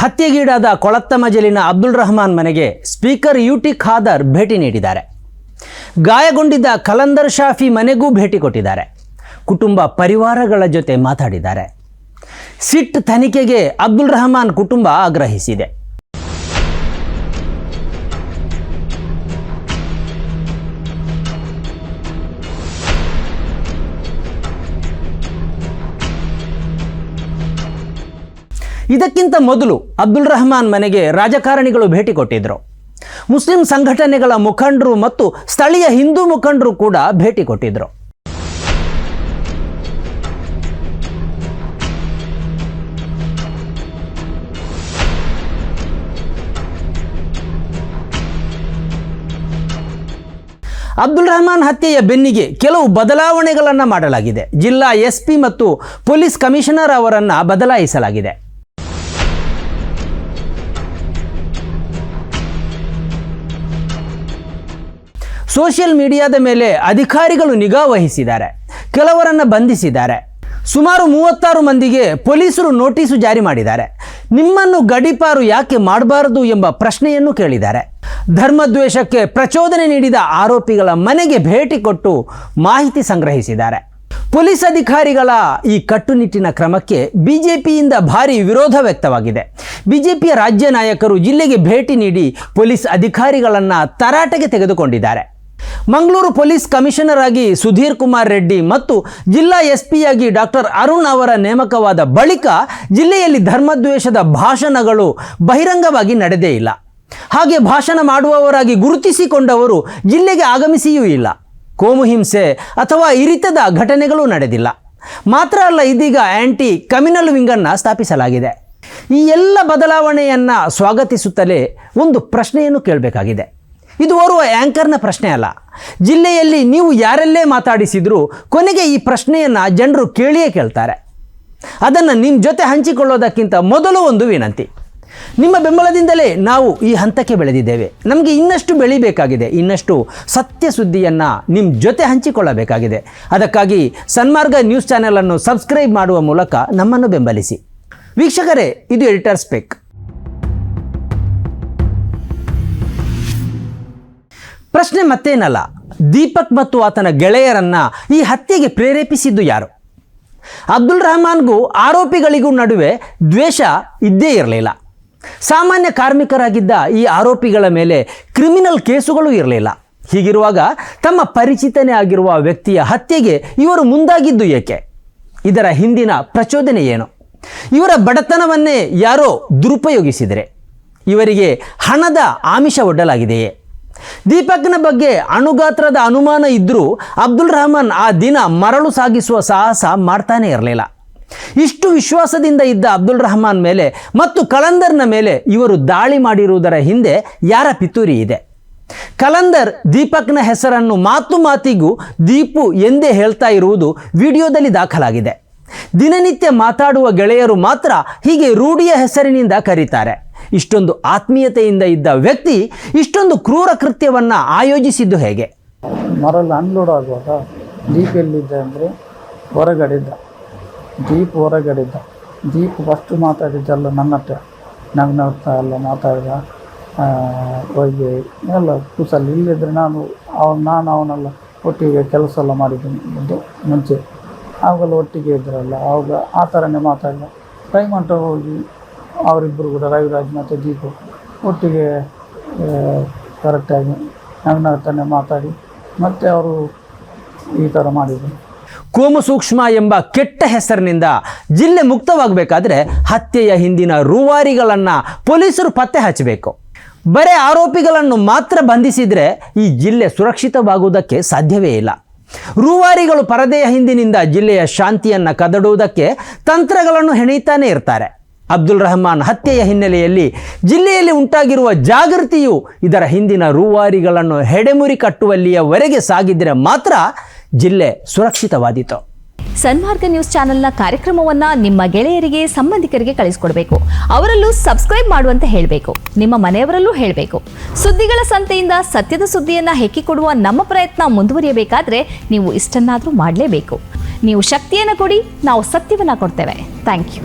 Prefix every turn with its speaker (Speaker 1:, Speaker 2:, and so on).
Speaker 1: ಹತ್ಯೆಗೀಡಾದ ಕೊಳತ್ತಮಜಲಿನ ಅಬ್ದುಲ್ ರಹಮಾನ್ ಮನೆಗೆ speaker UT Khader ಭೇಟಿ ನೀಡಿದ್ದಾರೆ. ಗಾಯಗೊಂಡಿದ್ದ ಕಲಂದರ್ ಶಾಫಿ ಮನೆಗೂ ಭೇಟಿ ಕೊಟ್ಟಿದ್ದಾರೆ. ಕುಟುಂಬ ಪರಿವಾರಗಳ ಜೊತೆ ಮಾತಾಡಿದ್ದಾರೆ. ಸಿಟ್ ತನಿಖೆಗೆ ಅಬ್ದುಲ್ ರಹಮಾನ್ ಕುಟುಂಬ ಆಗ್ರಹಿಸಿದೆ. ಇದಕ್ಕಿಂತ ಮೊದಲು ಅಬ್ದುಲ್ ರಹಮಾನ್ ಮನೆಗೆ ರಾಜಕಾರಣಿಗಳು ಭೇಟಿ ಕೊಟ್ಟಿದ್ದರು ಮುಸ್ಲಿಂ ಸಂಘಟನೆಗಳ ಮುಖಂಡರು ಮತ್ತು ಸ್ಥಳೀಯ ಹಿಂದೂ ಮುಖಂಡರು ಕೂಡ ಭೇಟಿ ಕೊಟ್ಟಿದ್ದರು ಅಬ್ದುಲ್ ರಹಮಾನ್ ಹತ್ಯೆಯ ಬೆನ್ನಿಗೆ ಕೆಲವು ಬದಲಾವಣೆಗಳನ್ನು ಮಾಡಲಾಗಿದೆ. ಜಿಲ್ಲಾ ಎಸ್ಪಿ ಮತ್ತು ಪೊಲೀಸ್ ಕಮಿಷನರ್ ಅವರನ್ನು ಬದಲಾಯಿಸಲಾಗಿದೆ. ಸೋಷಿಯಲ್ ಮೀಡಿಯಾದ ಮೇಲೆ ಅಧಿಕಾರಿಗಳು ನಿಗಾ ವಹಿಸಿದ್ದಾರೆ, ಕೆಲವರನ್ನು ಬಂಧಿಸಿದ್ದಾರೆ. ಸುಮಾರು ಮೂವತ್ತಾರು ಮಂದಿಗೆ ಪೊಲೀಸರು ನೋಟಿಸು ಜಾರಿ ಮಾಡಿದ್ದಾರೆ. ನಿಮ್ಮನ್ನು ಗಡಿಪಾರು ಯಾಕೆ ಮಾಡಬಾರದು ಎಂಬ ಪ್ರಶ್ನೆಯನ್ನು ಕೇಳಿದ್ದಾರೆ. ಧರ್ಮದ್ವೇಷಕ್ಕೆ ಪ್ರಚೋದನೆ ನೀಡಿದ ಆರೋಪಿಗಳ ಮನೆಗೆ ಭೇಟಿ ಕೊಟ್ಟು ಮಾಹಿತಿ ಸಂಗ್ರಹಿಸಿದ್ದಾರೆ. ಪೊಲೀಸ್ ಅಧಿಕಾರಿಗಳ ಈ ಕಟ್ಟುನಿಟ್ಟಿನ ಕ್ರಮಕ್ಕೆ ಬಿಜೆಪಿಯಿಂದ ಭಾರಿ ವಿರೋಧ ವ್ಯಕ್ತವಾಗಿದೆ. ಬಿಜೆಪಿಯ ರಾಜ್ಯ ನಾಯಕರು ಜಿಲ್ಲೆಗೆ ಭೇಟಿ ನೀಡಿ ಪೊಲೀಸ್ ಅಧಿಕಾರಿಗಳನ್ನು ತರಾಟೆಗೆ ತೆಗೆದುಕೊಂಡಿದ್ದಾರೆ. ಮಂಗಳೂರು ಪೊಲೀಸ್ ಕಮಿಷನರ್ ಆಗಿ ಸುಧೀರ್ ಕುಮಾರ್ ರೆಡ್ಡಿ ಮತ್ತು ಜಿಲ್ಲಾ ಎಸ್ ಪಿಯಾಗಿ ಡಾಕ್ಟರ್ ಅರುಣ್ ಅವರ ನೇಮಕವಾದ ಬಳಿಕ ಜಿಲ್ಲೆಯಲ್ಲಿ ಧರ್ಮದ್ವೇಷದ ಭಾಷಣಗಳು ಬಹಿರಂಗವಾಗಿ ನಡೆದೇ ಇಲ್ಲ. ಹಾಗೆ ಭಾಷಣ ಮಾಡುವವರಾಗಿ ಗುರುತಿಸಿಕೊಂಡವರು ಜಿಲ್ಲೆಗೆ ಆಗಮಿಸಿಯೂ ಇಲ್ಲ. ಕೋಮು ಹಿಂಸೆ ಅಥವಾ ಇರಿತದ ಘಟನೆಗಳು ನಡೆದಿಲ್ಲ. ಮಾತ್ರ ಅಲ್ಲ, ಇದೀಗ ಆ್ಯಂಟಿ ಕಮ್ಯುನಲ್ ವಿಂಗನ್ನು ಸ್ಥಾಪಿಸಲಾಗಿದೆ. ಈ ಎಲ್ಲ ಬದಲಾವಣೆಯನ್ನು ಸ್ವಾಗತಿಸುತ್ತಲೇ ಒಂದು ಪ್ರಶ್ನೆಯನ್ನು ಕೇಳಬೇಕಾಗಿದೆ. ಇದು ಓರ್ವ ಆ್ಯಂಕರ್ನ ಪ್ರಶ್ನೆ ಅಲ್ಲ. ಜಿಲ್ಲೆಯಲ್ಲಿ ನೀವು ಯಾರಲ್ಲೇ ಮಾತಾಡಿಸಿದರೂ ಕೊನೆಗೆ ಈ ಪ್ರಶ್ನೆಯನ್ನು ಜನರು ಕೇಳಿಯೇ ಕೇಳ್ತಾರೆ. ಅದನ್ನು ನಿಮ್ಮ ಜೊತೆ ಹಂಚಿಕೊಳ್ಳೋದಕ್ಕಿಂತ ಮೊದಲು ಒಂದು ವಿನಂತಿ. ನಿಮ್ಮ ಬೆಂಬಲದಿಂದಲೇ ನಾವು ಈ ಹಂತಕ್ಕೆ ಬೆಳೆದಿದ್ದೇವೆ. ನಮಗೆ ಇನ್ನಷ್ಟು ಬೆಳಿಬೇಕಾಗಿದೆ. ಇನ್ನಷ್ಟು ಸತ್ಯ ಸುದ್ದಿಯನ್ನು ನಿಮ್ಮ ಜೊತೆ ಹಂಚಿಕೊಳ್ಳಬೇಕಾಗಿದೆ. ಅದಕ್ಕಾಗಿ ಸನ್ಮಾರ್ಗ ನ್ಯೂಸ್ ಚಾನೆಲನ್ನು ಸಬ್ಸ್ಕ್ರೈಬ್ ಮಾಡುವ ಮೂಲಕ ನಮ್ಮನ್ನು ಬೆಂಬಲಿಸಿ. ವೀಕ್ಷಕರೇ, ಇದು ಎಡಿಟರ್ ಸ್ಪೆಕ್. ಪ್ರಶ್ನೆ ಮತ್ತೇನಲ್ಲ? ದೀಪಕ್ ಮತ್ತು ಆತನ ಗೆಳೆಯರನ್ನ ಈ ಹತ್ಯೆಗೆ ಪ್ರೇರೇಪಿಸಿದ್ದು ಯಾರು? ಅಬ್ದುಲ್ ರಹಮಾನ್ಗೂ ಆರೋಪಿಗಳಿಗೂ ನಡುವೆ ದ್ವೇಷ ಇದ್ದೇ ಇರಲಿಲ್ಲ. ಸಾಮಾನ್ಯ ಕಾರ್ಮಿಕರಾಗಿದ್ದ ಈ ಆರೋಪಿಗಳ ಮೇಲೆ ಕ್ರಿಮಿನಲ್ ಕೇಸುಗಳು ಇರಲಿಲ್ಲ. ಹೀಗಿರುವಾಗ ತಮ್ಮ ಪರಿಚಿತನೇ ಆಗಿರುವ ವ್ಯಕ್ತಿಯ ಹತ್ಯೆಗೆ ಇವರು ಮುಂದಾಗಿದ್ದು ಏಕೆ? ಇದರ ಹಿಂದಿನ ಪ್ರಚೋದನೆ ಏನು? ಇವರ ಬಡತನವನ್ನೇ ಯಾರೋ ದುರುಪಯೋಗಿಸಿದರೆ? ಇವರಿಗೆ ಹಣದ ಆಮಿಷ ಒಡ್ಡಲಾಗಿದೆಯೇ ದೀಪಕ್ನ ಬಗ್ಗೆ ಅಣುಗಾತ್ರದ ಅನುಮಾನ ಇದ್ದರೂ ಅಬ್ದುಲ್ ರಹಮಾನ್ ಆ ದಿನ ಮರಳು ಸಾಗಿಸುವ ಸಾಹಸ ಮಾಡ್ತಾನೇ ಇರಲಿಲ್ಲ. ಇಷ್ಟು ವಿಶ್ವಾಸದಿಂದ ಇದ್ದ ಅಬ್ದುಲ್ ರಹಮಾನ್ ಮೇಲೆ ಮತ್ತು ಕಲಂದರ್ನ ಮೇಲೆ ಇವರು ದಾಳಿ ಮಾಡಿರುವುದರ ಹಿಂದೆ ಯಾರ ಪಿತೂರಿ ಇದೆ? ಕಲಂದರ್ ದೀಪಕ್ನ ಹೆಸರನ್ನು ಮಾತು ಮಾತಿಗೂ ದೀಪು ಎಂದೇ ಹೇಳ್ತಾ ಇರುವುದು ವಿಡಿಯೋದಲ್ಲಿ ದಾಖಲಾಗಿದೆ. ದಿನನಿತ್ಯ ಮಾತಾಡುವ ಗೆಳೆಯರು ಮಾತ್ರ ಹೀಗೆ ರೂಢಿಯ ಹೆಸರಿನಿಂದ ಕರೀತಾರೆ. ಇಷ್ಟೊಂದು ಆತ್ಮೀಯತೆಯಿಂದ ಇದ್ದ ವ್ಯಕ್ತಿ ಇಷ್ಟೊಂದು ಕ್ರೂರ ಕೃತ್ಯವನ್ನು ಆಯೋಜಿಸಿದ್ದು ಹೇಗೆ?
Speaker 2: ಮರಲ್ಲಿ ಅನ್ಲೋಡ್ ಆಗುವಾಗ ದೀಪ್ ಎಲ್ಲಿದ್ದ ಅಂದರೆ ಹೊರಗಡೆ ಇದ್ದ ದೀಪ್ ಹೊರಗಡೆ ಇದ್ದ ದೀಪ್ ಫಸ್ಟ್ ಮಾತಾಡಿದ್ದಲ್ಲ ನನ್ನ ಹತ್ರ ನನ್ನ ನಗ್ತಾ ಎಲ್ಲ ಮಾತಾಡಿದ ಹೋಗಿ ಎಲ್ಲ ಕುಸಲ್ಲಿ ಇಲ್ಲಿದ್ದರೆ ನಾನು ಅವನು, ನಾನು ಅವನೆಲ್ಲ, ಒಟ್ಟಿಗೆ ಕೆಲಸ ಎಲ್ಲ ಮಾಡಿದ್ದೀನಿ ಮುಂಚೆ. ಆವಾಗೆಲ್ಲ ಒಟ್ಟಿಗೆ ಇದ್ರಲ್ಲ, ಆವಾಗ ಆ ಥರನೇ ಮಾತಾಡಿದ. ಟೈಮ್ ಅಂತ ಹೋಗಿ ಅವರಿಬ್ಬರು ಕೂಡ ರವಿರಾಜ್ ಮತ್ತು ದೀಪು ಒಟ್ಟಿಗೆ ಕರೆಕ್ಟಾಗಿ ನಗ್ ನಗ್ತಾನೆ ಮಾತಾಡಿ ಮತ್ತೆ ಅವರು ಈ ಥರ ಮಾಡಿದರು.
Speaker 1: ಕೋಮು ಸೂಕ್ಷ್ಮ ಎಂಬ ಕೆಟ್ಟ ಹೆಸರಿನಿಂದ ಜಿಲ್ಲೆ ಮುಕ್ತವಾಗಬೇಕಾದ್ರೆ ಹತ್ಯೆಯ ಹಿಂದಿನ ರೂವಾರಿಗಳನ್ನು ಪೊಲೀಸರು ಪತ್ತೆ ಹಚ್ಚಬೇಕು. ಬರೇ ಆರೋಪಿಗಳನ್ನು ಮಾತ್ರ ಬಂಧಿಸಿದರೆ ಈ ಜಿಲ್ಲೆ ಸುರಕ್ಷಿತವಾಗುವುದಕ್ಕೆ ಸಾಧ್ಯವೇ ಇಲ್ಲ. ರೂವಾರಿಗಳು ಪರದೆಯ ಹಿಂದಿನಿಂದ ಜಿಲ್ಲೆಯ ಶಾಂತಿಯನ್ನು ಕದಡುವುದಕ್ಕೆ ತಂತ್ರಗಳನ್ನು ಹೆಣೆಯುತ್ತಾನೆ ಇರ್ತಾರೆ. ಅಬ್ದುಲ್ ರಹಮಾನ್ ಹತ್ಯೆಯ ಹಿನ್ನೆಲೆಯಲ್ಲಿ ಜಿಲ್ಲೆಯಲ್ಲಿ ಉಂಟಾಗಿರುವ ಜಾಗೃತಿಯು ಇದರ ಹಿಂದಿನ ರೂವಾರಿಗಳನ್ನು ಹೆಡೆಮುರಿ ಕಟ್ಟುವಲ್ಲಿಯವರೆಗೆ ಸಾಗಿದ್ದರೆ ಮಾತ್ರ ಜಿಲ್ಲೆ ಸುರಕ್ಷಿತವಾದೀತು.
Speaker 3: ಸನ್ಮಾರ್ಗ ನ್ಯೂಸ್ ಚಾನೆಲ್ನ ಕಾರ್ಯಕ್ರಮವನ್ನ ನಿಮ್ಮ ಗೆಳೆಯರಿಗೆ, ಸಂಬಂಧಿಕರಿಗೆ ಕಳಿಸ್ಕೊಡ್ಬೇಕು. ಅವರಲ್ಲೂ ಸಬ್ಸ್ಕ್ರೈಬ್ ಮಾಡುವಂತೆ ಹೇಳಬೇಕು. ನಿಮ್ಮ ಮನೆಯವರಲ್ಲೂ ಹೇಳಬೇಕು. ಸುದ್ದಿಗಳ ಸಂತೆಯಿಂದ ಸತ್ಯದ ಸುದ್ದಿಯನ್ನು ಹೆಕ್ಕಿಕೊಡುವ ನಮ್ಮ ಪ್ರಯತ್ನ ಮುಂದುವರಿಯಬೇಕಾದ್ರೆ ನೀವು ಇಷ್ಟನ್ನಾದರೂ ಮಾಡಲೇಬೇಕು. ನೀವು ಶಕ್ತಿಯನ್ನು ಕೊಡಿ, ನಾವು ಸತ್ಯವನ್ನು ಕೊಡ್ತೇವೆ. Thank you